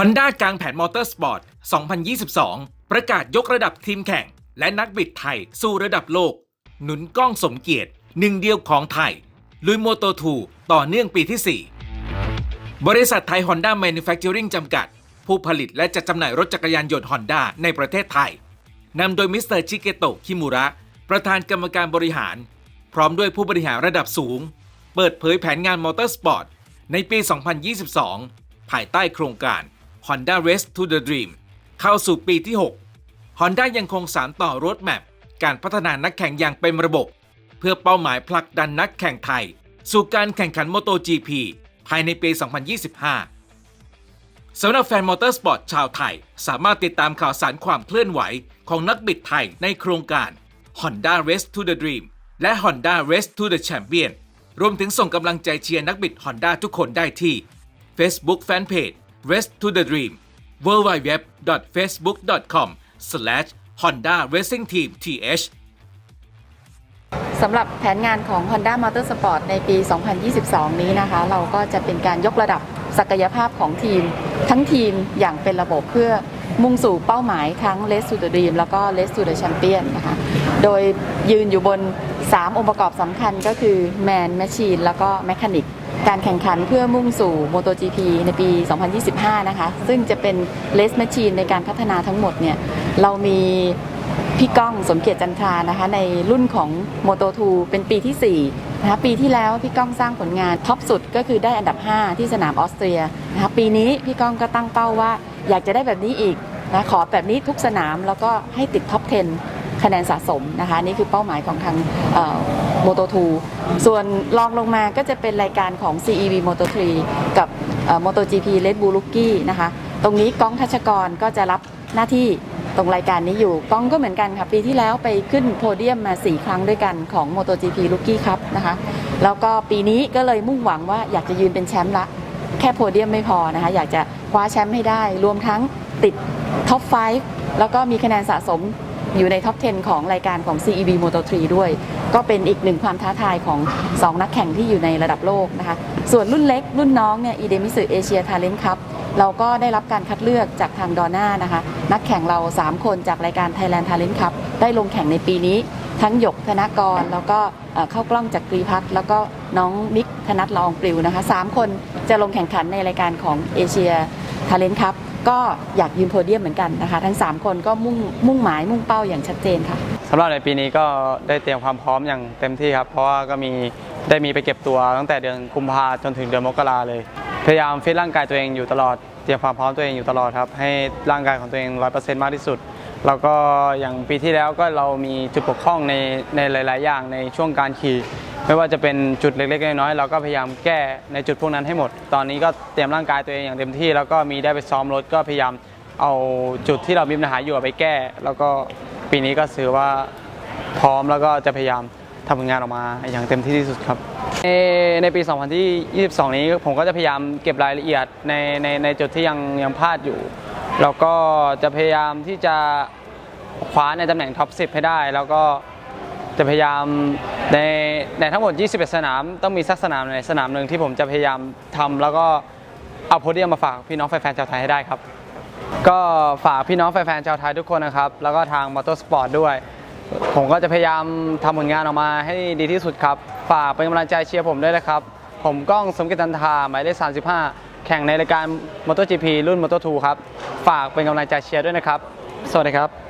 Honda กลางแผนมอเตอร์สปอร์ต 2022 ประกาศยกระดับทีมแข่ง และนักบิดไทยสู่ระดับโลก หนุนกล้องสมเกียรติ หนึ่งเดียวของไทย ลุยโมโต2ต่อเนื่องปีที่ 4 บริษัทไทย Honda Manufacturing จำกัด ผู้ผลิตและจัดจำหน่ายรถจักรยานยนต์ Honda ในประเทศไทย นำโดยมิสเตอร์ชิเกโตะคิมุระ ประธานกรรมการบริหาร พร้อมด้วยผู้บริหารระดับสูง เปิดเผยแผนงานมอเตอร์สปอร์ตในปี 2022 ภายใต้โครงการ Honda Race to the Dream เข้าสู่ปีที่ 6 Honda ยังคงสานต่อรถแมพการพัฒนานักแข่งอย่างเป็นระบบ เพื่อเป้าหมายผลักดันนักแข่งไทย สู่การแข่งขัน MotoGP ภายในปี 2025 สำหรับแฟนมอเตอร์สปอร์ตชาวไทย สามารถติดตามข่าวสารความเคลื่อนไหวของนักบิดไทยในโครงการ Honda Race to the Dream และ Honda Race to the Champion รวมถึงส่งกำลังใจเชียร์นักบิด Honda ทุกคนได้ที่ Facebook Fanpage Race to the Dream www.facebook.com/honda racing team th สำหรับแผนงานของ Honda Motorsport ในปี 2022 นี้นะคะ เราก็จะเป็นการยกระดับศักยภาพของทีม ทั้งทีมอย่างเป็นระบบเพื่อมุ่งสู่เป้าหมายทั้ง Race to the Dream แล้วก็ Race to the Champion นะคะ โดยยืนอยู่บน 3 องค์ประกอบสำคัญก็คือ Man Machine แล้วก็ Mechanic การแข่งขันเพื่อมุ่งสู่ MotoGP ในปี 2025 นะคะ ซึ่งจะเป็น Race Machine ในการพัฒนาทั้งหมดเนี่ย เรามีพี่ก้องสมเกียรติจันทรานะคะ ในรุ่นของ Moto 2 เป็นปีที่ 4 นะคะ ปีที่แล้วพี่ก้องสร้างผลงานท็อปสุดก็คือได้อันดับ 5 ที่สนามออสเตรียนะคะปีนี้พี่ก้องก็ตั้งเป้าว่าอยากจะได้แบบนี้อีกนะขอแบบนี้ทุกสนามแล้วก็ให้ติดท็อป 10 คะแนนสะสมนะคะนี่คือเป้าหมายของทางโมโต2ส่วนรองลงมาก็จะเป็นรายการของ CEV Moto 3 กับ MotoGP Red Bull Rookie นะคะตรงนี้ก้องทัชกรก็จะรับหน้าที่ตรงรายการนี้อยู่ก้องก็เหมือนกันค่ะปีที่แล้วไปขึ้นโพเดียมมา 4 ครั้งด้วยกันของ MotoGP Rookie ครับนะคะแล้วก็ปีนี้ก็เลยมุ่งหวังว่าอยากจะยืนเป็นแชมป์ละ แค่โพเดียมไม่พอนะคะอยากจะคว้าแชมป์ให้ได้ รวมทั้งติดท็อป 5 แล้วก็มีคะแนนสะสม อยู่ในท็อป 10 ของรายการของ CEV Moto 3 ด้วย ก็เป็นอีกหนึ่งความท้าทายของ 2 นักแข่งที่อยู่ในระดับโลกนะคะ ส่วนรุ่นเล็กรุ่นน้องเนี่ยอีเดมิสึเอเชียทาเลนต์ครับเราก็ได้รับการคัดเลือกจากทางดอน่านะคะ นักแข่งเรา 3 คนจากรายการ Thailand Talent Cup ได้ลงแข่งในปีนี้ ทั้งหยกธนกร แล้วก็เข้ากล้องจากกรีพัฒน์แล้วก็น้องมิกธนัทลองปลิวนะคะ 3 คนจะลงแข่งขันในรายการของเอเชียทาเลนต์คัพ ก็อยากยืนโพเดียมเหมือนกันนะคะ ทั้ง 3 คนก็มุ่งมุ่งหมายมุ่งเป้าอย่างชัดเจนค่ะสำหรับในปีนี้ก็ได้เตรียมความพร้อมอย่างเต็มที่ครับ เพราะว่าก็มีได้มีไปเก็บตัวตั้งแต่เดือนกุมภาจนถึงเดือนมกราเลย พยายามฟิตร่างกายตัวเองอยู่ตลอดเตรียมความพร้อมตัวเองอยู่ตลอดครับ ให้ร่างกายของตัวเองร้อยเปอร์เซ็นต์มากที่สุด แล้วก็อย่างปีที่แล้วก็เรามีจุดบกพร่องในในหลาย ๆ อย่างในช่วงการขี่ ไม่ว่าจะเป็นจุดเล็ก ๆ น้อยๆเราก็พยายามแก้ในจุดพวกนั้นให้หมด ตอนนี้ก็เตรียมร่างกายตัวเองอย่างเต็มที่ แล้วก็มีได้ไปซ้อมรถก็พยายามเอาจุดที่เรามีปัญหาอยู่ไปแก้ แล้วก็ปีนี้ก็ถือว่าพร้อมแล้วก็จะพยายามทำผลงานออกมาอย่างเต็มที่ที่สุดครับ ในในปี 2022 นี้ผมก็จะพยายามเก็บรายละเอียดในในในจุดที่ยังยังพลาดอยู่ แล้วก็จะพยายามที่จะคว้าในตำแหน่งท็อป 10 ให้ได้ แล้วก็จะพยายาม ในในทั้งหมด 21 สนามต้องมีสักสนามในสนามหนึ่งที่ผมจะพยายามทำแล้วก็เอาโพเดียมมาฝากพี่น้องแฟนๆชาวไทยให้ได้ครับ ก็ฝากพี่น้องแฟนๆชาวไทยทุกคนนะครับ แล้วก็ทางมอเตอร์สปอร์ตด้วย ผมก็จะพยายามทำผลงานออกมาให้ดีที่สุดครับ ฝากเป็นกำลังใจเชียร์ผมด้วยนะครับ ผมก้องสมกิตันทาหมายเลข 35 แข่งในรายการ MotoGP รุ่น Moto2 ครับ ฝากเป็นกำลังใจเชียร์ด้วยนะครับ สวัสดีครับ